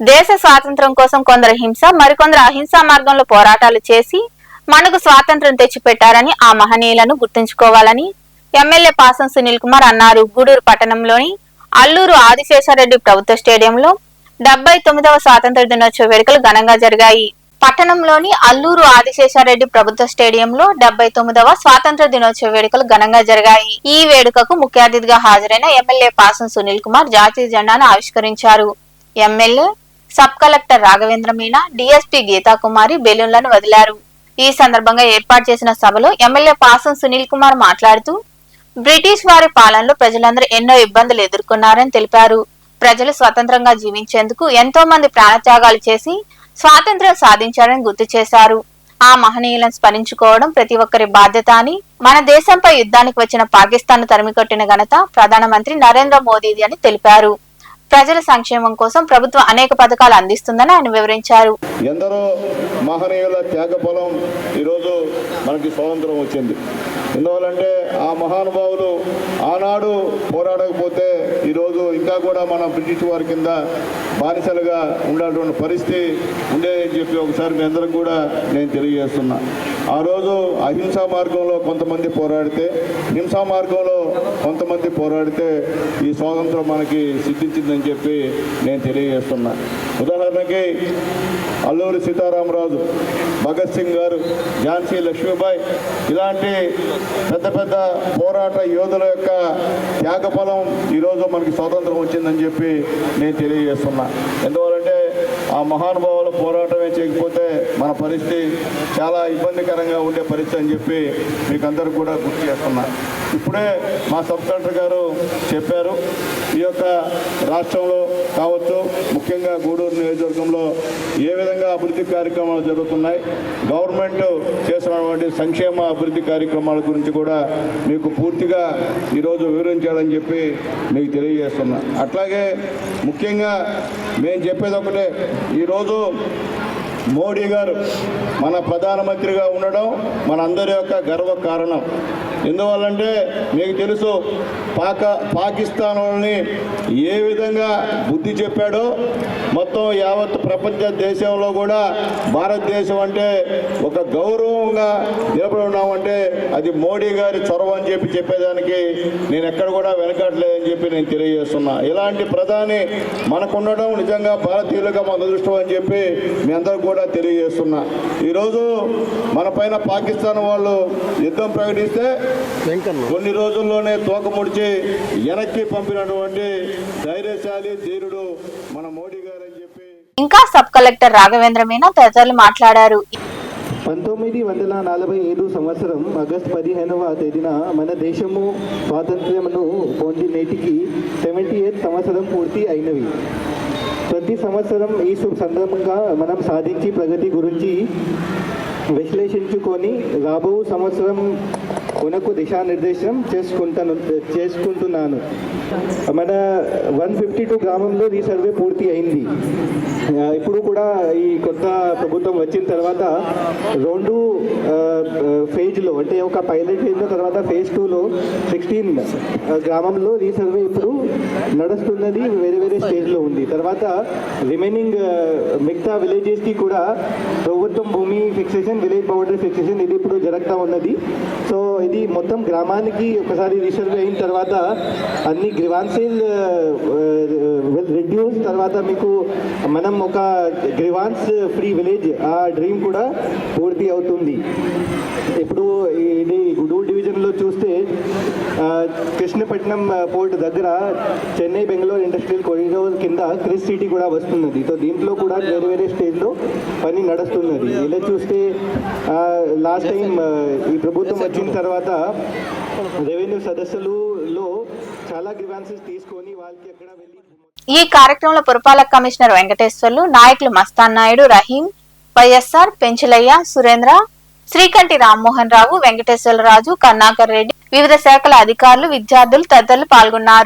దేశ స్వాతంత్రం కోసం కొందరు హింస మరికొందరు అహింసా మార్గంలో పోరాటాలు చేసి మనకు స్వాతంత్రం తెచ్చిపెట్టారని ఆ మహనీయులను గుర్తుంచుకోవాలని ఎమ్మెల్యే పాసం సునీల్ కుమార్ అన్నారు. గూడూరు పట్టణంలోని అల్లూరు ఆదిశేషారెడ్డి ప్రభుత్వ స్టేడియంలో డెబ్బై తొమ్మిదవ స్వాతంత్ర దినోత్సవ వేడుకలు ఘనంగా జరిగాయి. పట్టణంలోని అల్లూరు ఆదిశేషారెడ్డి ప్రభుత్వ స్టేడియంలో డెబ్బై తొమ్మిదవ స్వాతంత్ర దినోత్సవ వేడుకలు ఘనంగా జరిగాయి. ఈ వేడుకకు ముఖ్య అతిథిగా హాజరైన ఎమ్మెల్యే పాసం సునీల్ కుమార్ జాతీయ జెండాను ఆవిష్కరించారు. MLA sub collector Raghavendra Meena DSP Geethakumari బెలూన్లను వదిలారు. ఈ సందర్భంగా ఏర్పాటు చేసిన సభలో ఎమ్మెల్యే పాసం సునీల్ కుమార్ మాట్లాడుతూ బ్రిటిష్ వారి పాలనలో ప్రజలందరూ ఎన్నో ఇబ్బందులు ఎదుర్కొన్నారని తెలిపారు. ప్రజలు స్వతంత్రంగా జీవించేందుకు ఎంతో మంది ప్రాణత్యాగాలు చేసి స్వాతంత్ర్యం సాధించారని గుర్తు చేశారు. ఆ మహనీయులను స్మరించుకోవడం ప్రతి ఒక్కరి బాధ్యత అని మన దేశంపై యుద్ధానికి వచ్చిన పాకిస్తాన్ తరిమికొట్టిన ఘనత ప్రధానమంత్రి నరేంద్ర మోదీది అని తెలిపారు. ప్రజల సంక్షేమం కోసం ప్రభుత్వం అనేక పథకాలు అందిస్తుందని ఆయన వివరించారు. ఎందరో మహనీయుల త్యాగఫలం ఈరోజు మనకి స్వాతంత్రం వచ్చింది. ఎందువల్లంటే ఆ మహానుభావులు ఆనాడు పోరాడకపోతే ఈరోజు ఇంకా కూడా మన బ్రిటిష్ వారి కింద బానిసలుగా ఉండేటువంటి పరిస్థితి ఉండేదని చెప్పి ఒకసారి మీ అందరం కూడా నేను తెలియజేస్తున్నా. ఆ రోజు అహింసా మార్గంలో కొంతమంది పోరాడితే హింసా మార్గంలో కొంతమంది పోరాడితే ఈ స్వాతంత్రం మనకి సిద్ధించిందని చెప్పి నేను తెలియజేస్తున్నా. ఉదాహరణకి అల్లూరి సీతారామరాజు భగత్ సింగ్ గారు ఝాన్సీ లక్ష్మీబాయి ఇలాంటి పెద్ద పెద్ద పోరాట యోధుల యొక్క త్యాగఫలం ఈరోజు మనకి స్వాతంత్రం వచ్చిందని చెప్పి నేను తెలియజేస్తున్నా. ఎందువల్లంటే ఆ మహానుభావుల పోరాటమే చేయకపోతే మన పరిస్థితి చాలా ఇబ్బందికరంగా ఉండే పరిస్థితి అని చెప్పి మీకు అందరూ కూడా గుర్తు చేస్తున్నా. ఇప్పుడే మా సబ్ కలెక్టర్ గారు చెప్పారు. ఈ యొక్క రాష్ట్రంలో కావచ్చు ముఖ్యంగా గూడూరు నియోజకవర్గంలో ఏ విధంగా అభివృద్ధి కార్యక్రమాలు జరుగుతున్నాయి గవర్నమెంట్ చేస్తున్నటువంటి సంక్షేమ అభివృద్ధి కార్యక్రమాల గురించి కూడా మీకు పూర్తిగా ఈరోజు వివరించాలని చెప్పి మీకు తెలియజేస్తున్నా. అట్లాగే ముఖ్యంగా మేము చెప్పేది ఒకటే ఈరోజు మోడీ గారు మన ప్రధానమంత్రిగా ఉండడం మన అందరి యొక్క గర్వ కారణం. ఎందువల్లంటే మీకు తెలుసు పాక పాకిస్తాన్ వాళ్ళని ఏ విధంగా బుద్ధి చెప్పాడో మొత్తం యావత్ ప్రపంచ దేశంలో కూడా భారతదేశం అంటే ఒక గౌరవంగా నిలబడి ఉన్నామంటే అది మోడీ గారి చొరవ అని చెప్పి చెప్పేదానికి నేను ఎక్కడ కూడా చెప్పి నేను తెలియజేస్తున్నా. ఇలాంటి ప్రధాని మనకుండడం నిజంగా భారతీయులుగా మన అదృష్టం అని చెప్పి మీ అందరూ కూడా తెలియజేస్తున్నా. ఈరోజు మన పైన పాకిస్తాన్ వాళ్ళు యుద్ధం ప్రకటిస్తే కొన్ని రోజుల్లోనే తోక ముడిచి వెనక్కి పంపినటువంటి ధైర్యశాలి ధీరుడు మన మోడీ గారు అని చెప్పి ఇంకా సబ్ కలెక్టర్ రాఘవేంద్ర మీనా తదితరులు మాట్లాడారు. పంతొమ్మిది వందల నలభై ఐదు సంవత్సరం ఆగస్టు పదిహేనవ తేదీన మన దేశము స్వాతంత్ర్యమును పొంది నేటికి సెవెంటీ ఎయిత్ సంవత్సరం పూర్తి అయినవి. ప్రతి సంవత్సరం ఈ శుభ సందర్భంగా మనం సాధించి ప్రగతి గురించి విశ్లేషించుకొని రాబో సంవత్సరం కొనకు దిశానిర్దేశం చేసుకుంటాను చేసుకుంటున్నాను. మన వన్ ఫిఫ్టీ టూ గ్రామంలో ఈ సర్వే పూర్తి అయింది. ఇప్పుడు కూడా ఈ కొత్త ప్రభుత్వం వచ్చిన తర్వాత రెండు ఫేజ్లో అంటే ఒక పైలట్ ఫేజ్లో తర్వాత ఫేజ్ టూలో సిక్స్టీన్ గ్రామంలో రీసర్వే ఇప్పుడు నడుస్తున్నది వేరే వేరే స్టేజ్లో ఉంది. తర్వాత రిమైనింగ్ మిగతా విలేజెస్కి కూడా ప్రభుత్వం భూమి ఫిక్సేషన్ విలేజ్ బౌండరీ ఫిక్సేషన్ ఇది ఇప్పుడు జరుగుతూ ఉన్నది. సో ఇది మొత్తం గ్రామానికి ఒకసారి రీసర్వే అయిన తర్వాత అన్ని గ్రివాన్సీల్ తర్వాత మీకు మనం ఒక గ్రివాన్స్ ఫ్రీ విలేజ్ ఆ డ్రీమ్ కూడా పూర్తి అవుతుంది. ఇప్పుడు ఇది గుడూరు డివిజన్లో చూస్తే కృష్ణపట్నం పోర్ట్ దగ్గర చెన్నై బెంగళూరు ఇండస్ట్రియల్ కారిడార్ కింద క్రిస్ సిటీ కూడా వస్తున్నది. సో దీంట్లో కూడా వేరే వేరే స్టేజ్లో పని నడుస్తున్నది. ఇలా చూస్తే లాస్ట్ టైం ఈ ప్రభుత్వం వచ్చిన తర్వాత రెవెన్యూ సదస్సులలో చాలా గ్రివాన్సెస్ తీసుకొని వాళ్ళకి అక్కడ వెళ్ళి ఈ కార్యక్రమంలో పురపాలక కమిషనర్ వెంకటేశ్వర్లు నాయకులు మస్తాన్ నాయుడు రహీం వైఎస్ఆర్ పెంచులయ్య సురేంద్ర శ్రీకంటి రామ్మోహన్ రావు వెంకటేశ్వరరాజు కన్నాకర్ రెడ్డి వివిధ శాఖల అధికారులు విద్యార్థులు తదితరులు పాల్గొన్నారు.